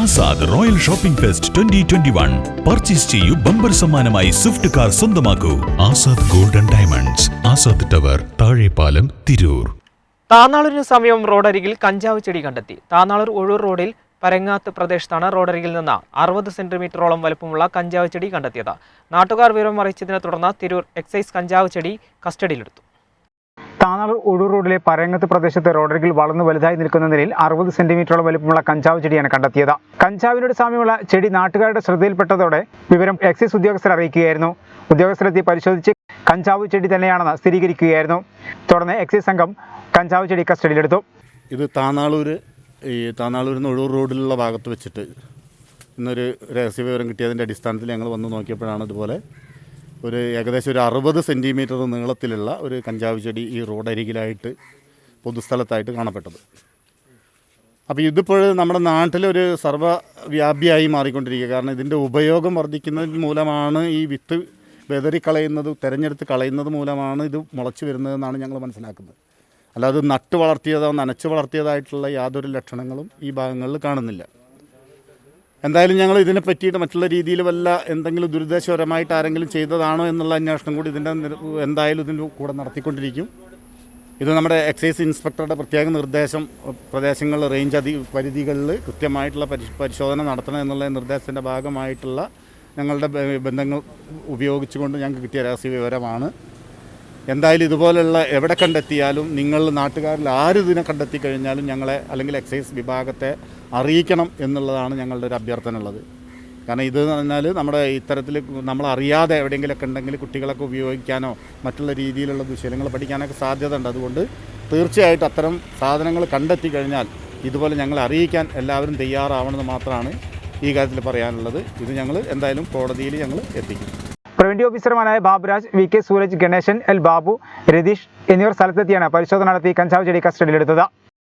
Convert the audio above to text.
Azad royal shopping fest twenty twenty one. Purchase ചെയ്യൂ bumper സമ്മാനമായി Swift car സ്വന്തമാക്കൂ. Azad golden diamonds Azad tower Thazhepalam Tirur. താന്നാളൂരിന് സമീപം റോഡരികിൽ കഞ്ചാവ് ചെടി കണ്ടെത്തി. താന്നാളൂർ ഒഴൂർ റോഡിൽ പരങ്ങാത്ത് പ്രദേശത്താണ് റോഡരികിൽ നിന്ന് അറുപത് സെന്റിമീറ്ററോളം വലുപ്പമുള്ള കഞ്ചാവ് ചെടി കണ്ടെത്തിയത്. നാട്ടുകാർ വിവരം അറിയിച്ചതിനെ തുടർന്ന് തിരൂർ എക്സൈസ് കഞ്ചാവ് ചെടി കസ്റ്റഡിയിലെടുത്തു. താനാളൂർ ഒഴൂർ റോഡിലെ പരങ്ങത്ത് പ്രദേശത്തെ റോഡരികിൽ വളർന്നു വലുതായി നിൽക്കുന്ന നിലയിൽ അറുപത് സെന്റിമീറ്ററോളം വലുപ്പമുള്ള കഞ്ചാവ് ചെടിയാണ് കണ്ടെത്തിയത്. കഞ്ചാവിനോട് സാമ്യമുള്ള ചെടി നാട്ടുകാരുടെ ശ്രദ്ധയിൽപ്പെട്ടതോടെ വിവരം എക്സൈസ് ഉദ്യോഗസ്ഥർ അറിയിക്കുകയായിരുന്നു. ഉദ്യോഗസ്ഥരെത്തി പരിശോധിച്ച് കഞ്ചാവ് ചെടി തന്നെയാണെന്ന് സ്ഥിരീകരിക്കുകയായിരുന്നു. തുടർന്ന് എക്സൈസ് സംഘം കഞ്ചാവ് ചെടി കസ്റ്റഡിയിലെടുത്തു. ഇത് താനാളൂർ ഈ താനാളൂരിൽ നിന്ന് ഒഴൂർ റോഡിലുള്ള ഭാഗത്ത് വെച്ചിട്ട് ഇന്നൊരു രഹസ്യ വിവരം കിട്ടിയതിന്റെ അടിസ്ഥാനത്തിൽ ഞങ്ങൾ വന്ന് നോക്കിയപ്പോഴാണ് ഇതുപോലെ ഒരു ഏകദേശം ഒരു അറുപത് സെന്റിമീറ്റർ നീളത്തിലുള്ള ഒരു കഞ്ചാവ് ചെടി ഈ റോഡരികിലായിട്ട് പൊതുസ്ഥലത്തായിട്ട് കാണപ്പെട്ടത്. അപ്പോൾ ഇതിപ്പോൾ നമ്മുടെ നാട്ടിലൊരു സർവവ്യാപിയായി മാറിക്കൊണ്ടിരിക്കുക. കാരണം ഇതിന്റെ ഉപയോഗം വർദ്ധിക്കുന്നതിന് മൂലമാണ് ഈ വിത്ത് വെതറിക്കളയുന്നത് തിരഞ്ഞെടുത്ത് കളയുന്നത് മൂലമാണ് ഇത് മുളച്ചു വരുന്നതെന്നാണ് ഞങ്ങൾ മനസ്സിലാക്കുന്നത്. അല്ലാതെ നട്ട് വളർത്തിയതോ നനച്ച് വളർത്തിയതായിട്ടുള്ള യാതൊരു ലക്ഷണങ്ങളും ഈ ഭാഗങ്ങളിൽ കാണുന്നില്ല. എന്തായാലും ഞങ്ങൾ ഇതിനെ പറ്റിയിട്ട് മറ്റുള്ള രീതിയിൽ വല്ല എന്തെങ്കിലും ദുരുദ്ദേശപരമായിട്ട് ആരെങ്കിലും ചെയ്തതാണോ എന്നുള്ള അന്വേഷണം കൂടി ഇതിന്റെ എന്തായാലും ഇതിന്റെ കൂടെ നടത്തിക്കൊണ്ടിരിക്കും. ഇത് നമ്മുടെ എക്സൈസ് ഇൻസ്പെക്ടറുടെ പ്രത്യേക നിർദ്ദേശം പ്രദേശങ്ങൾ റേഞ്ച് അധി പരിധികളിൽ കൃത്യമായിട്ടുള്ള പരിശ് പരിശോധന നടത്തണം എന്നുള്ള നിർദ്ദേശത്തിന്റെ ഭാഗമായിട്ടുള്ള ഞങ്ങളുടെ ബന്ധങ്ങൾ ഉപയോഗിച്ചുകൊണ്ട് ഞങ്ങൾക്ക് കിട്ടിയ രഹസ്യ വിവരമാണ്. എന്തായാലും ഇതുപോലുള്ള എവിടെ കണ്ടെത്തിയാലും നിങ്ങൾ നാട്ടുകാരിൽ ആര് ഇതിനെ കണ്ടെത്തി കഴിഞ്ഞാലും ഞങ്ങളെ അല്ലെങ്കിൽ എക്സൈസ് വിഭാഗത്തെ അറിയിക്കണം എന്നുള്ളതാണ് ഞങ്ങളുടെ ഒരു അഭ്യർത്ഥന ഉള്ളത് കാരണം ഇത് എന്ന് പറഞ്ഞാൽ നമ്മുടെ ഇത്തരത്തിൽ നമ്മളറിയാതെ എവിടെയെങ്കിലുമൊക്കെ ഉണ്ടെങ്കിൽ കുട്ടികളൊക്കെ ഉപയോഗിക്കാനോ മറ്റുള്ള രീതിയിലുള്ള ദുശീലങ്ങൾ പഠിക്കാനൊക്കെ സാധ്യത ഉണ്ട് അതുകൊണ്ട് തീർച്ചയായിട്ടും അത്തരം സാധനങ്ങൾ കണ്ടെത്തി കഴിഞ്ഞാൽ ഇതുപോലെ ഞങ്ങൾ അറിയിക്കാൻ എല്ലാവരും തയ്യാറാവണമെന്ന് മാത്രമാണ് ഈ കാര്യത്തിൽ പറയാനുള്ളത്. ഇത് ഞങ്ങൾ എന്തായാലും കോടതിയിൽ ഞങ്ങൾ എത്തിക്കും. പ്രിവന്റീവ് ഓഫീസർമാരായ Baburaj V K Sooraj Ganesan L Babu Ratheesh എന്നിവർ സ്ഥലത്തെത്തിയാണ് പരിശോധന നടത്തി കഞ്ചാവ് ചെടി കസ്റ്റഡിയിലെടുത്തത്.